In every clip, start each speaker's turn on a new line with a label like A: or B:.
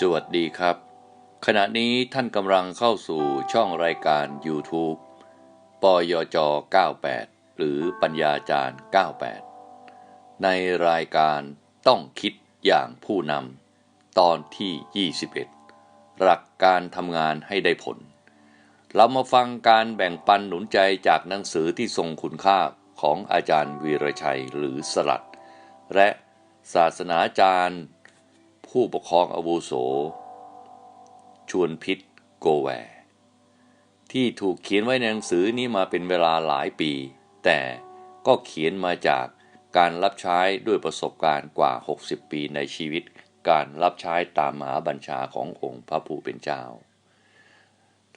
A: สวัสดีครับ ขณะนี้ท่านกำลังเข้าสู่ช่องรายการ YouTube ปยจ 98 หรือปัญญาจารย์ 98 ในรายการต้องคิดอย่างผู้นำตอนที่ 21 หลักการทำงานให้ได้ผล เรามาฟังการแบ่งปันหนุนใจจากหนังสือที่ทรงคุณค่าของอาจารย์วีรชัยหรือสลัด และศาสนาจารย์ ผู้ปกครองอาวุโส ชวนพิษโกแว ที่ถูกเขียนไว้ในหนังสือนี้มาเป็นเวลาหลายปี แต่ก็เขียนมาจากการรับใช้ด้วยประสบการณ์กว่า 60 ปีในชีวิต การรับใช้ตามมหาบัญชาขององค์พระผู้เป็นเจ้า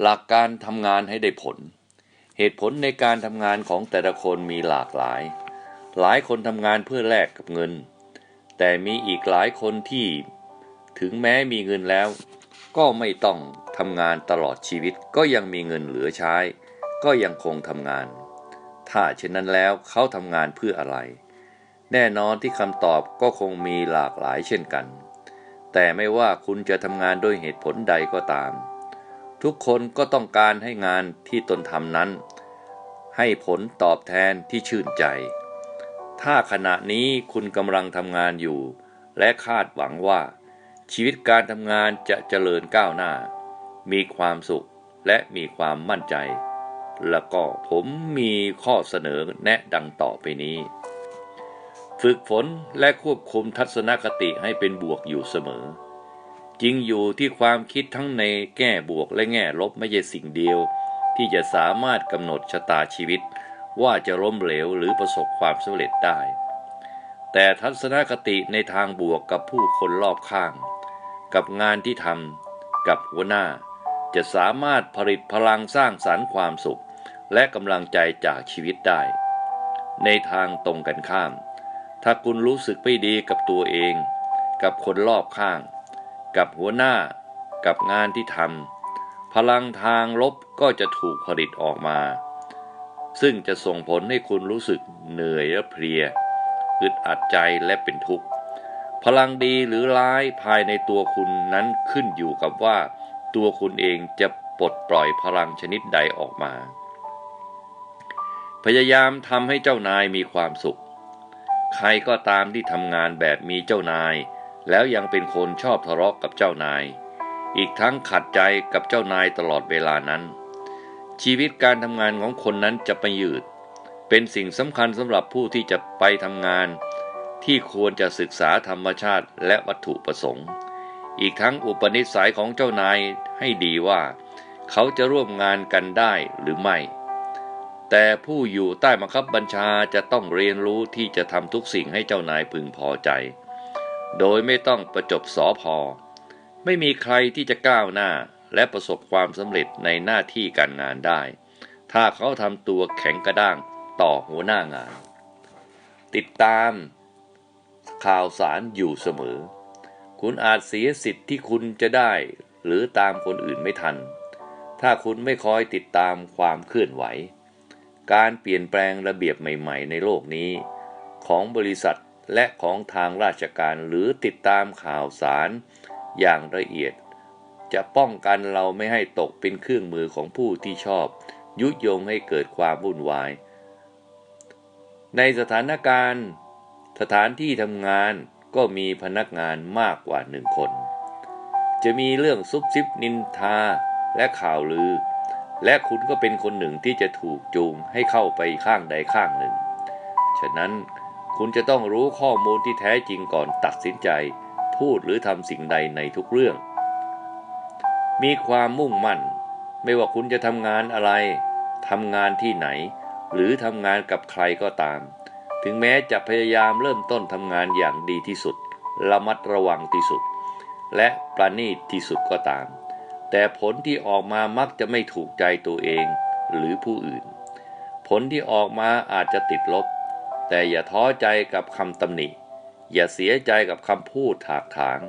A: หลักการทำงานให้ได้ผล เหตุผลในการทำงานของแต่ละคนมีหลากหลาย หลายคนทำงานเพื่อแลกกับเงิน แต่มีอีกหลายคนที่ ถึงแม้มีเงินแล้ว ก็ไม่ต้องทำงานตลอดชีวิตก็ยังมีเงินเหลือใช้ ก็ยังคงทำงาน ถ้าเช่นนั้นแล้วเขาทำงานเพื่ออะไร แน่นอนที่คำตอบก็คงมีหลากหลายเช่นกัน แต่ไม่ว่าคุณจะทำงานด้วยเหตุผลใดก็ตาม ทุกคนก็ต้องการให้งานที่ตนทำนั้น ให้ผลตอบแทนที่ชื่นใจ ถ้าขณะนี้คุณกำลังทำงานอยู่ และคาดหวังว่า ชีวิตการทำงานจะเจริญก้าวหน้า มีความสุขและมีความมั่นใจ แล้วก็ผมมีข้อเสนอแนะดังต่อไปนี้ ฝึกฝนและควบคุมทัศนคติให้เป็นบวกอยู่เสมอ จริงอยู่ที่ความคิดทั้งในแง่บวกและแง่ลบไม่ใช่สิ่งเดียว ที่จะสามารถกำหนดชะตาชีวิต ว่าจะล้มเหลวหรือประสบความสำเร็จได้แต่ทัศนคติในทางบวกกับผู้คนรอบข้าง กับงานที่ทำกับหัวหน้า จะสามารถผลิตพลังสร้างสรรค์ความสุข และกำลังใจจากชีวิตได้ ในทางตรงกันข้าม ถ้าคุณรู้สึกไม่ดีกับตัวเอง กับคนรอบข้าง กับหัวหน้า กับงานที่ทำพลังทางลบก็จะถูกผลิตออกมา ซึ่งจะส่งผลให้คุณรู้สึกเหนื่อยและเพลียอึดอัดใจและเป็นทุกข์ พลังดีหรือร้ายภายในตัวคุณนั้นขึ้นอยู่กับว่า ตัวคุณเองจะปลดปล่อยพลังชนิดใดออกมา พยายามทำให้เจ้านายมีความสุข ใครก็ตามที่ทำงานแบบมีเจ้านาย แล้วยังเป็นคนชอบทะเลาะกับเจ้านาย อีกทั้งขัดใจกับเจ้านายตลอดเวลานั้น ชีวิตการทำงานของคนนั้นจะไปยืด เป็นสิ่งสำคัญสำหรับผู้ที่จะไปทำงาน ที่ควรจะศึกษาธรรมชาติและวัตถุประสงค์ อีกทั้งอุปนิสัยของเจ้านายให้ดีว่า เขาจะร่วมงานกันได้หรือไม่ แต่ผู้อยู่ใต้บังคับบัญชาจะต้องเรียนรู้ที่จะทำทุกสิ่งให้เจ้านายพึงพอใจ โดยไม่ต้องประจบสอพอ ไม่มีใครที่จะก้าวหน้าและประสบความสำเร็จในหน้าที่การงานได้ ถ้าเขาทำตัวแข็งกระด้างต่อหัวหน้างาน ติดตาม ข่าวสารอยู่เสมอ คุณอาจเสียสิทธิ์ที่คุณจะได้ หรือตามคนอื่นไม่ทัน ถ้าคุณไม่คอยติดตามความเคลื่อนไหว การเปลี่ยนแปลงระเบียบใหม่ๆ ในโลกนี้ ของบริษัทและของทางราชการหรือติดตามข่าวสารอย่างละเอียด จะป้องกันเราไม่ให้ตกเป็นเครื่องมือของผู้ที่ชอบ ยุยงให้เกิดความวุ่นวาย ในสถานการณ์ สถานที่ทำงานก็มีพนักงานมากกว่าหนึ่งคน จะมีเรื่องซุบซิบนินทาและข่าวลือ และคุณก็เป็นคนหนึ่งที่จะถูกจูงให้เข้าไปข้างใดข้างหนึ่ง ฉะนั้นคุณจะต้องรู้ข้อมูลที่แท้จริงก่อนตัดสินใจ พูดหรือทำสิ่งใดในทุกเรื่อง มีความมุ่งมั่น ไม่ว่าคุณจะทำงานอะไรทำงานที่ไหน หรือทำงานกับใครก็ตาม ถึงแม้จะพยายามเริ่มต้นทำงานอย่างดีที่สุด ระมัดระวังที่สุด และประณีตที่สุดก็ตาม แต่ผลที่ออกมามักจะไม่ถูกใจตัวเองหรือผู้อื่น ผลที่ออกมาอาจจะติดลบ แต่อย่าท้อใจกับคำตำหนิ อย่าเสียใจกับคำพูดถากถาง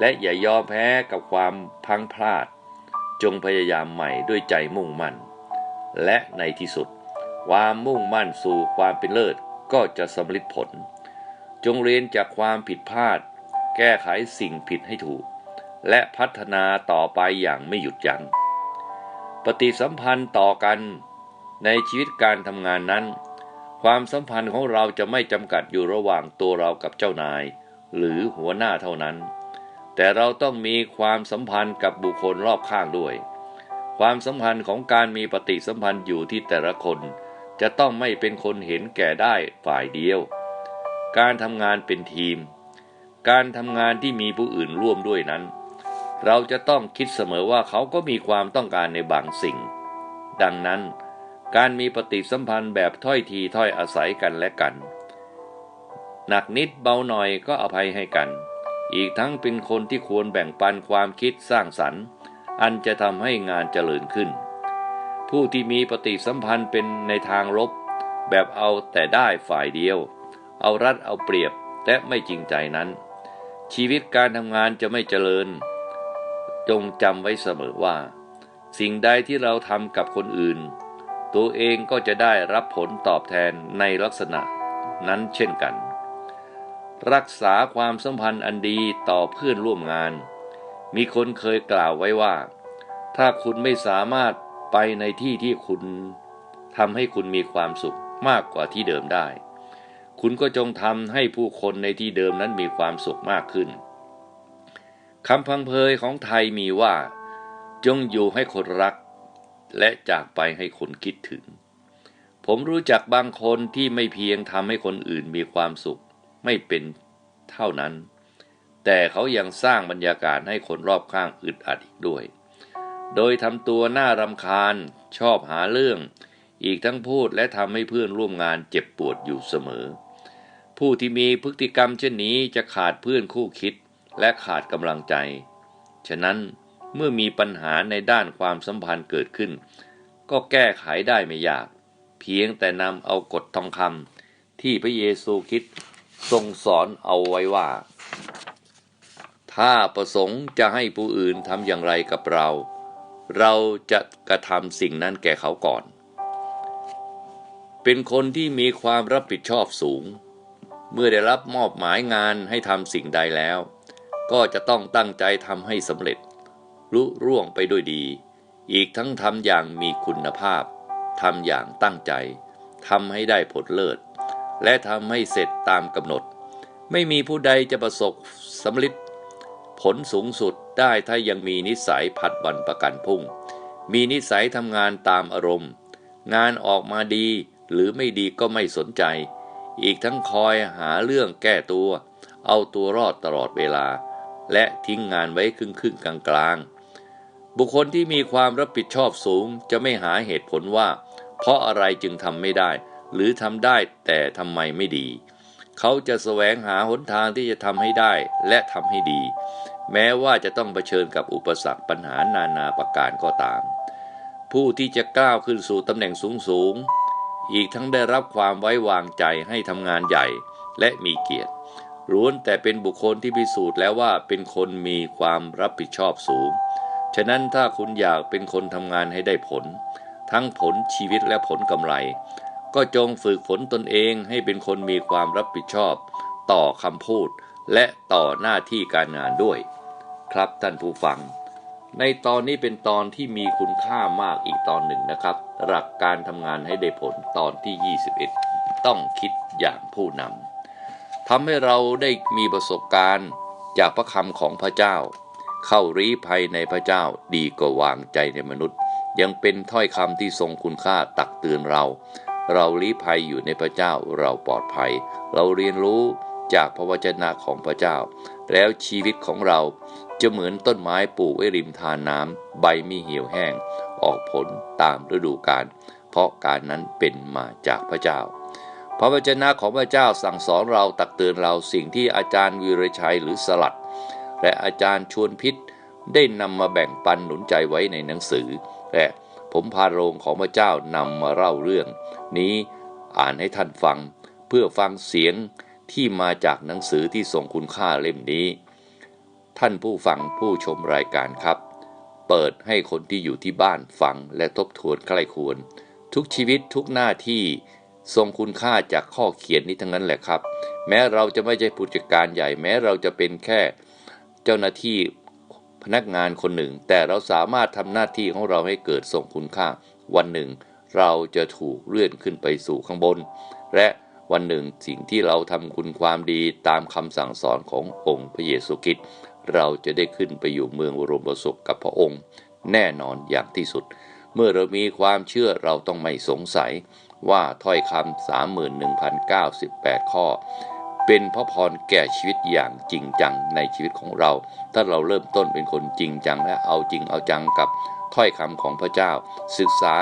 A: และอย่ายอมแพ้กับความพังพลาด จงพยายามใหม่ด้วยใจมุ่งมั่น และในที่สุด ความมุ่งมั่นสู่ความเป็นเลิศ ก็จะสำเร็จผล จงเรียนจากความผิดพลาด แก้ไขสิ่งผิดให้ถูก และพัฒนาต่อไปอย่างไม่หยุดยัง้งปฏิสัมพันธ์ต่อกันในชีวิตการทำงานนั้น ความสัมพันธ์ของเราจะไม่จำกัดอยู่ระหว่างตัวเรากับเจ้านาย หรือหัวหน้าเท่านั้น แต่เราต้องมีความสัมพันธ์กับบุคคลรอบข้างด้วย ความสัมพันธ์ของการมีปฏิสัมพันธ์อยู่ที่แต่ละคน จะต้องไม่เป็นคนเห็นแก่ได้ฝ่ายเดียว การทำงานเป็นทีม การทำงานที่มีผู้อื่นร่วมด้วยนั้น เราจะต้องคิดเสมอว่าเขาก็มีความต้องการในบางสิ่ง ดังนั้น การมีปฏิสัมพันธ์แบบถ้อยทีถ้อยอาศัยกันและกัน หนักนิดเบาหน่อยก็อภัยให้กัน อีกทั้งเป็นคนที่ควรแบ่งปันความคิดสร้างสรรค์ อันจะทำให้งานเจริญขึ้น ผู้ที่มีปฏิสัมพันธ์เป็นในทางลบ แบบเอาแต่ได้ฝ่ายเดียว เอารัดเอาเปรียบและไม่จริงใจนั้น ชีวิตการทำงานจะไม่เจริญ จงจำไว้เสมอว่า สิ่งใดที่เราทำกับคนอื่น ตัวเองก็จะได้รับผลตอบแทนในลักษณะนั้นเช่นกัน รักษาความสัมพันธ์อันดีต่อเพื่อนร่วมงาน มีคนเคยกล่าวไว้ว่า ถ้าคุณไม่สามารถ ไปในที่ที่คุณทำให้คุณมีความสุขมากกว่าที่เดิมได้ คุณก็จงทำให้ผู้คนในที่เดิมนั้นมีความสุขมากขึ้นคำพังเพยของไทยมีว่า จงอยู่ให้คนรัก และจากไปให้คนคิดถึง ผมรู้จักบางคนที่ไม่เพียงทำให้คนอื่นมีความสุข ไม่เป็นเท่านั้น แต่เขายังสร้างบรรยากาศให้คนรอบข้างอึดอัดอีกด้วย โดยทำตัวน่ารำคาญชอบหาเรื่อง อีกทั้งพูดและทำให้เพื่อนร่วมงานเจ็บปวดอยู่เสมอ ผู้ที่มีพฤติกรรมเช่นนี้จะขาดเพื่อนคู่คิดและขาดกำลังใจ ฉะนั้นเมื่อมีปัญหาในด้านความสัมพันธ์เกิดขึ้น ก็แก้ไขได้ไม่ยาก เพียงแต่นำเอากฎทองคำที่พระเยซูคริสต์ทรงสอนเอาไว้ว่า ถ้าประสงค์จะให้ผู้อื่นทำอย่างไรกับเรา เราจะกระทำสิ่งนั้นแก่เขาก่อน เป็นคนที่มีความรับผิดชอบสูง เมื่อได้รับมอบหมายงานให้ทำสิ่งใดแล้ว ก็จะต้องตั้งใจทำให้สำเร็จลุร่วงไปด้วยดี อีกทั้งทำอย่างมีคุณภาพทำอย่างตั้งใจทำให้ได้ผลเลิศ และทำให้เสร็จตามกำหนด ไม่มีผู้ใดจะประสบสำเร็จ ผลสูงสุดได้ถ้ายังมีนิสัยผัดวันประกันพรุ่ง มีนิสัยทำงานตามอารมณ์ งานออกมาดีหรือไม่ดีก็ไม่สนใจ อีกทั้งคอยหาเรื่องแก้ตัว เอาตัวรอดตลอดเวลา และทิ้งงานไว้ครึ่งครึ่งกลางกลางๆบุคคลที่มีความรับผิดชอบสูงจะไม่หาเหตุผลว่า เพราะอะไรจึงทำไม่ได้ หรือทำได้แต่ทำไมไม่ดี เขาจะแสวงหาหนทางที่จะทำให้ได้และทำให้ดี แม้ว่าจะต้องเผชิญกับอุปสรรคปัญหานานาประการก็ตาม ผู้ที่จะก้าวขึ้นสู่ตำแหน่งสูงสูงๆอีกทั้งได้รับความไว้วางใจให้ทำงานใหญ่และมีเกียรติล้วนแต่เป็นบุคคลที่พิสูจน์แล้วว่าเป็นคนมีความรับผิดชอบสูง ฉะนั้นถ้าคุณอยากเป็นคนทำงานให้ได้ผล ทั้งผลชีวิตและผลกำไร ก็จงฝึกฝนตนเองให้เป็นคนมีความรับผิดชอบ ต่อคำพูด และต่อหน้าที่การงานด้วย ครับท่านผู้ฟัง ในตอนนี้เป็นตอนที่มีคุณค่ามากอีกตอนหนึ่งนะครับ หลักการทำงานให้ได้ผลตอนที่ 21 ต้องคิดอย่างผู้นำทำให้เราได้มีประสบการณ์จากพระคำของพระเจ้า เข้ารีภัยในพระเจ้าดีกว่าวางใจในมนุษย์ ยังเป็นถ้อยคำที่ทรงคุณค่าตักเตือนเรา เราลี้ภัยอยู่ในพระเจ้าเราปลอดภัย เราเรียนรู้จากพระวจนะของพระเจ้า แล้วชีวิตของเราจะเหมือนต้นไม้ปลูกไว้ริมทานน้ำใบมีเหี่ยวแห้ง ออกผลตามฤดูกาลเพราะการนั้นเป็นมาจากพระเจ้า พระวจนะของพระเจ้าสั่งสอนเราตักเตือนเราสิ่งที่อาจารย์วีรชัยหรือสลัด และอาจารย์ชวนพิษได้นำมาแบ่งปันหนุนใจไว้ในหนังสือและ ผมพาโรงของพระเจ้านำมาเล่าเรื่อง นี้อ่านให้ท่านฟัง เพื่อฟังเสียงที่มาจากหนังสือที่ทรงคุณค่าเล่มนี้ ท่านผู้ฟังผู้ชมรายการครับ เปิดให้คนที่อยู่ที่บ้านฟังและทบทวนใกล้ควร ทุกชีวิตทุกหน้าที่ทรงคุณค่าจากข้อเขียนนี้ทั้งนั้นแหละครับ แม้เราจะไม่ใช่ผู้จัดการใหญ่แม้เราจะเป็นแค่เจ้าหน้าที่ พนักงานคนหนึ่ง แต่เราสามารถทำหน้าที่ของเราให้เกิดส่งคุณค่า วันหนึ่ง เราจะถูกเลื่อนขึ้นไปสู่ข้างบน และวันหนึ่งสิ่งที่เราทำคุณความดีตามคำสั่งสอนขององค์พระเยซูคริสต์เราจะได้ขึ้นไปอยู่เมืองบรมสุขกับพระองค์ แน่นอนอย่างที่สุด เมื่อเรามีความเชื่อเราต้องไม่สงสัยว่าถ้อยคำ31,098 ข้อ เป็นพระพรแก่ชีวิตอย่างจริงจังในชีวิตของเรา ถ้าเราเริ่มต้นเป็นคนจริงจังและเอาจริงเอาจังกับถ้อยคำของพระเจ้า ศึกษา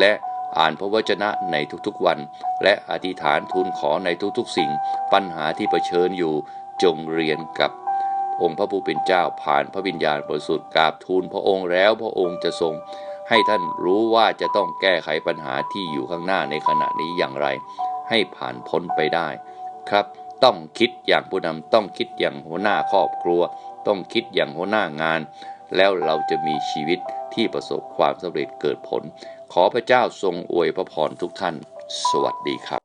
A: และอ่านพระวจนะในทุกๆวัน และอธิษฐานทูลขอในทุกๆสิ่ง ปัญหาที่เผชิญอยู่จงเรียนกับองค์พระผู้เป็นเจ้าผ่านพระวิญญาณบริสุทธิ์กราบทูลพระองค์แล้วพระองค์จะทรง ให้ท่านรู้ว่าจะต้องแก้ไขปัญหาที่อยู่ข้างหน้าในขณะนี้อย่างไร ให้ผ่านพ้นไปได้ครับ ต้องคิดอย่างผู้นำต้องคิดอย่างหัวหน้าครอบครัว ต้องคิดอย่างหัวหน้างาน แล้วเราจะมีชีวิตที่ประสบความสำเร็จเกิดผล ขอพระเจ้าทรงอวยพระพรทุกท่าน สวัสดีครับ